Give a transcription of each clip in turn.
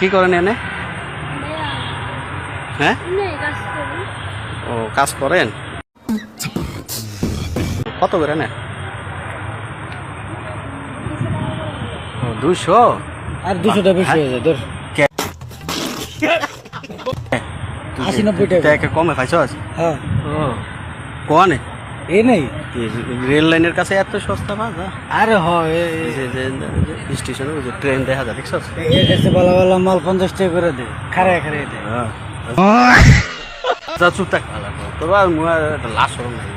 কি করেন এনে হ্যাঁ? ও কাজ করেন? কত করে ও দুশো? আর দুশোটা বেশি হয়ে? যায় ধর। আশি নব্বই টাকা। কমে খাইছস? হ্যাঁ। ও। কোয়ানে? এ নেই। রেল লাইনের কাছে এত সস্তা বাজা আরে হয় স্টেশনে ওই যে ট্রেন দেখা যায় এর কাছে ভালো ভালো মাল পঞ্চাশ টাকা করে দে খারে খারে দে। তোর লাশ সরম নাই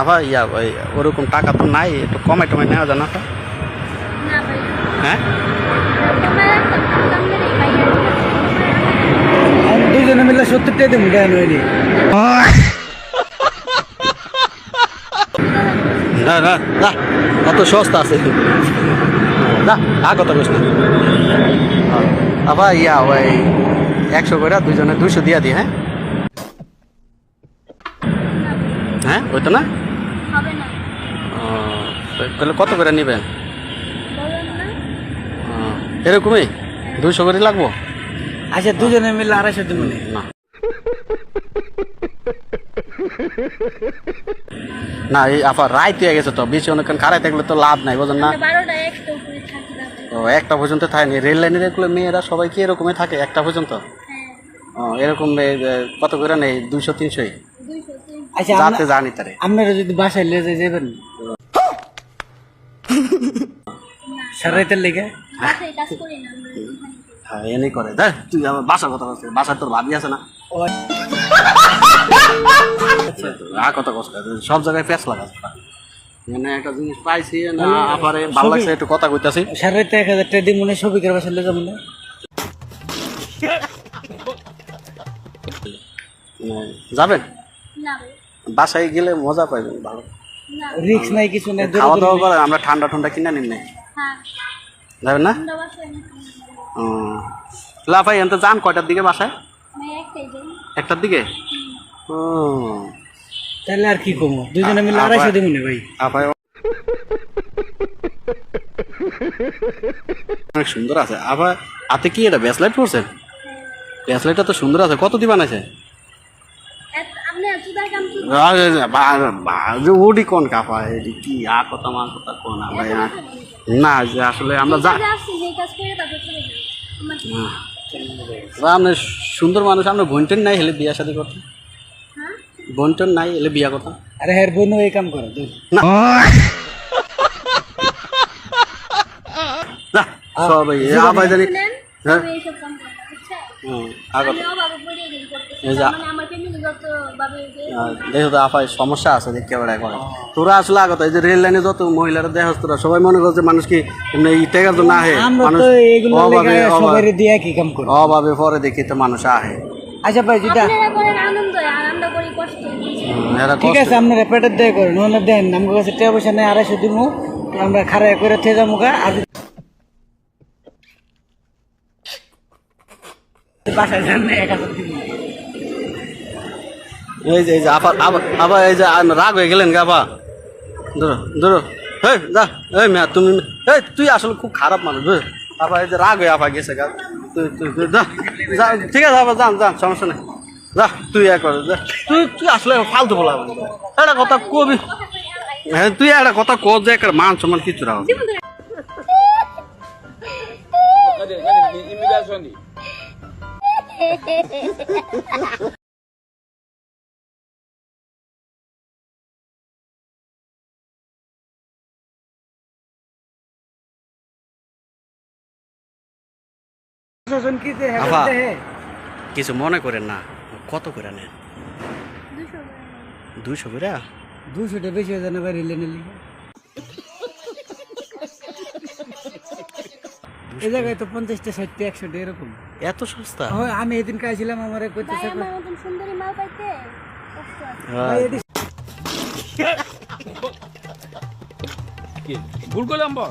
আবার ইয়া ওই ওরকম টাকা তো নাই একটু কমাই টমাই নেওয়া যায় না তো? হ্যাঁ? আমি দুজনে মিলে সত্তর টাকা দেবো কেন হয়নি না অত সস্তা আছে। না আর কথা বস আবার ইয়া ওই একশো করে দুজনে দুইশো দিয়া দিই হ্যাঁ? হ্যাঁ ওই তো না। হবে তাহলে কত করে নেবেন বলেন না ও, এরকমই? দুইশো করে লাগবো? আচ্ছা দুজনে মিলে আড়াইশো দেবো নি। না এই আবার রাইতে হয়ে গেছে তো বেশি অনেকক্ষণ খারাই থাকলে তো লাভ নাই বোঝেন না? ও একটা পর্যন্ত থাকেনি রেল লাইনের এগুলো মেয়েরা সবাই কি এরকমই থাকে একটা পর্যন্ত? হ্যাঁ। ও এরকম কত করে নেই দুইশো তিনশোই আচ্ছা যাতে জানি তারে। আপনারা যদি বাসায় লে যাই যাবেন। সারাইতের লেগে। হ্যাঁ এনে করে। দেখ তুই আমার বাসার কথা বলছিস বাসার তোর ভাবি আছে না? আ কত কষ্ট সব জায়গায় লাগাস মানে একটা জিনিস পাইছি না আপারে ভালো লাগছে একটু কথা কইতাছি। এক হাজার মনে হয় না। যাবেন বাসায় গেলে মজা পাইবেন ভালো। রিক্স নাই কিছু নাই খাওয়া দাওয়া করে আমরা ঠান্ডা ঠান্ডা কিনে নিন নাই। হ্যাঁ। যাবেন না? লাফাই এনতে যান কয়টার দিকে বাসায়? একটার দিকে? ও। তাহলে আর কি কমো? দুজনে মিলে আড়াইশো দেবো না ভাই। আপায় অনেক সুন্দর আছে। আবার হাতে কি এটা? ব্যাসলাইট করছেন ব্যাসলাইটটা তো সুন্দর আছে। কত দিবান আছে ওডি কোন কাপা? এডি কি আ কথা মা কথা কোন? না যে আসলে আমরা যা বা আপনি সুন্দর মানুষ আমরা বোনটেন নাই হলে বিয়া শাদি করতাম। হ্যাঁ? বোনটেন নাই হলে বিয়া করতাম। আরে হের বোন এই কাম করে না। না, সব এই আবার জানি হ্যাঁ। আমি দেখো তো আপায় সমস্যা আছে দেখতে পারে করে তোরা আসলে আগত এই যে রেল লাইনে যত মহিলারা দেখ তোরা সবাই মনে করছে মানুষ কি এমনি টেকার জন্য আহে। মানুষ অভাবে অভাবে সবাই দিয়ে কি কাম করি। অভাবে পরে দেখি তো মানুষ আহে। আচ্ছা ভাই যেটা আপনারা করেন আনন্দ আর আমরা করি কষ্ট। হুম, এরা ঠিক আছে আপনারা পেটের দেয় করেন ওনার দেন আমার কাছে টাকা পয়সা নেই আড়াইশো দিব আমরা খারাপ করে থেকে যাব গা আর বাসায় যান এক হাজার দিব। এই যে এই যে আবার আবার আবার এই যে আম- রাগ হয়ে গেলেন গা বা ধরো ধরো। এই যা এই মেয়া তুমি এই তুই আসলে খুব খারাপ মানুষ বুঝ আবার এই যে রাগ হয়ে আপা গেছে গা। তুই তুই তুই যা যা ঠিক আছে আবার যান যান সমস্যা নেই। যা তুই এক কর যা। তুই তুই আসলে ফালতু বলা একটা কথা কবি। হ্যাঁ তুই একটা কথা কো যে একটা মান সম্মান কিছু রাখ প্রশাসন কি যে হ্যাঁ আফা। কিছু মনে করেন না কত করে নেন? দুশো দুইশো করে? দুশোটা বেশি হয়ে জানা বাইরে লেনে এই জায়গায় তো পঞ্চাশটা ষাটটা একশোটা এরকম। এত সস্তা? হয় আমি এদিন আমার সুন্দরী মাল পাইতে হ্যাঁ। এদিক ভুল করলাম বস?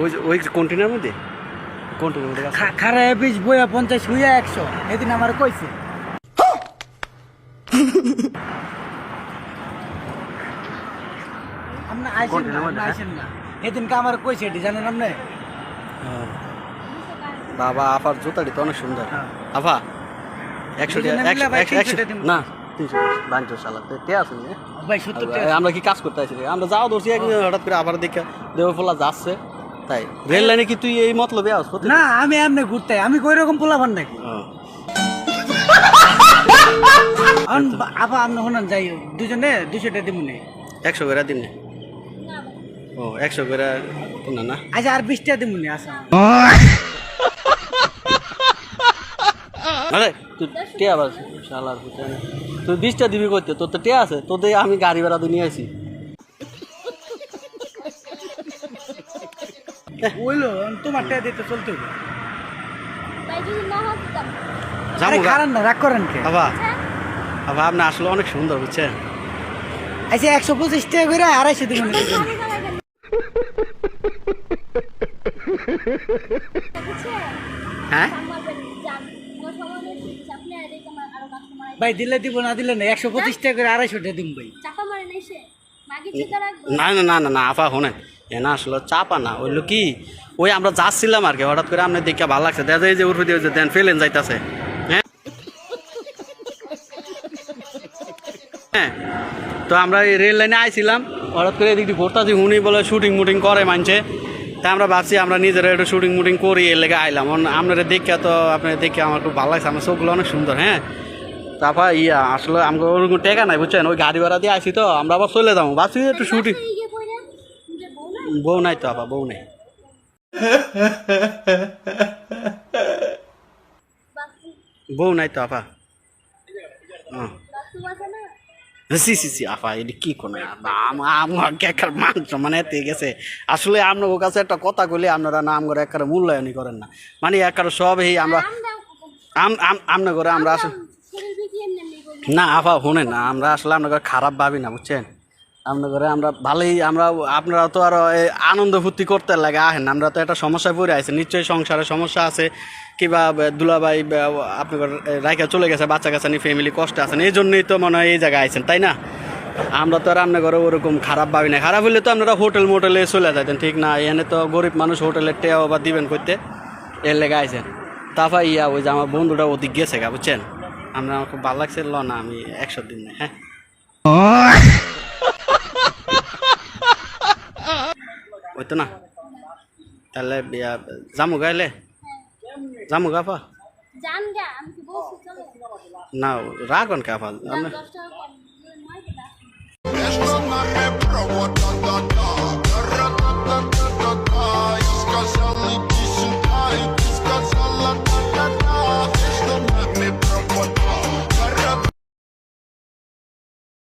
ওই ওই কন্টেনার মধ্যে? কন্টেনার মধ্যে কাজ খা- খারায় বিশ বইয়া পঞ্চাশ হইয়া একশো। সেদিন আমার কইছে। আপনি আইসেন না হ্যাঁ? আইসেন না। সেদিনকে আমার কইছে এটি জানেন আপনি? হ্যাঁ। বাবা আপার জুতাটি তো অনেক সুন্দর। হ্যাঁ। আপা একশো দুজনে একশো একশো একশো 300 টাকা দিব। না আমরা কি কাজ করতে রে? আমরা যাও ধরছি হঠাৎ করে আবার দেখে দেবফলা যাচ্ছে। তাই? রেল লাইনে কি তুই এই মতলবে আস না আমি এমনি ঘুরতে আমি কই রকম পোলাবান নাকি আপা আপনি শুনান যাই দুজনে দুশো টাকা দিব নে। একশো করে দিন। ও একশো করে না না? আচ্ছা আর বিশ টাকা দিব নে আসা আরে তুই টিয়া আবার শালার। তুই বিশটা দিবি করতে তোর তো টিয়া আছে তোদের আমি গাড়ি ভাড়া দিয়ে নিয়ে আসি ওইলো তোমার টাকা দিতে চলতে হবে ভাই না। খারান রাগ করেন কে? বাবা। হ্যাঁ? বাবা আপনি আসলে অনেক সুন্দর বুঝছেন? আচ্ছা একশো পঁচিশ টাকা করে আড়াইশো? হ্যাঁ। ভাই দিলে দিব না দিলে না একশো পঁচিশ টাকা করে আড়াইশো টাকা দিম ভাই। না না না না না আফা শোনেন। এ না আসলে চাপা না ওইলো কি? ওই আমরা যাচ্ছিলাম আর কি, হঠাৎ করে আপনার দেখে ভালো লাগছে। দেখা যায় যে উর্ফে দিয়ে দেন ফেলেন যাইতাছে। হ্যাঁ? হ্যাঁ। তো আমরা এই রেল লাইনে আইছিলাম, হঠাৎ করে এদিক দিয়ে ঘুরতাছি, উনি বলে শুটিং মুটিং করে মানছে। তা আমরা ভাবছি আমরা নিজেরা একটু শুটিং মুটিং করি, এর লেগে আইলাম। আপনারা দেখে তো আপনার দেখে আমার খুব ভালো লাগছে, আমার চোখগুলো অনেক সুন্দর হ্যাঁ? তারপর ইয়া, আসলে আমাকে ওরকম টেকা নাই, বুঝছেন? ওই গাড়ি ভাড়া দিয়ে আসি তো, আমরা আবার চলে যাব। ভাবছি একটু শুটিং বউ নাই তো আপা বউ নাই। বউ নাই তো আপা সি সি সি আপা এটি কি কোনো আমার একার মাংস মানে এতে গেছে। আসলে আপনার কাছে একটা কথা কইলে আপনারা না আমার একার মূল্যায়নই করেন না। মানে একার সব এই আমরা আমরা আম- আম- আপনার ঘরে আমরা আসলে বলি না আপা শুনেন না আমরা আসলে আপনার ঘরে খারাপ ভাবি না বুঝছেন? আপনার ঘরে আমরা ভালোই, আমরা, আপনারা তো আর আনন্দ ফুর্তি করতে লাগে, আহেন, আমরা তো একটা সমস্যায় পড়ে আছি, নিশ্চয়ই সংসারে সমস্যা আছে, কিবা দুলাভাই আপনার রাইকা চলে গেছে, বাচ্চা কাচ্চা নিয়ে ফ্যামিলি কষ্ট আছেন, এই জন্যই তো মনে হয় এই জায়গায় আইছেন, তাই না? আমরা তো আর আপনার ঘরে ওরকম খারাপ ভাবি না, খারাপ হলে তো আপনারা হোটেল মোটেলে চলে যাইতেন, ঠিক না? এখানে তো গরিব মানুষ হোটেলের টেয়াও বা দিবেন করতে এর লেগে আইছেন। তারপর ইয়া, ওই যে আমার বন্ধুটা ওদিক গেছে গা, বুঝছেন? আমরা আমার খুব ভালো লাগছে, ল না, আমি একশো দিন হ্যাঁ? ওই তো না তাহলে জামু গাইলে যামু গাফা গা কি চলো না রাগন কাফা দশ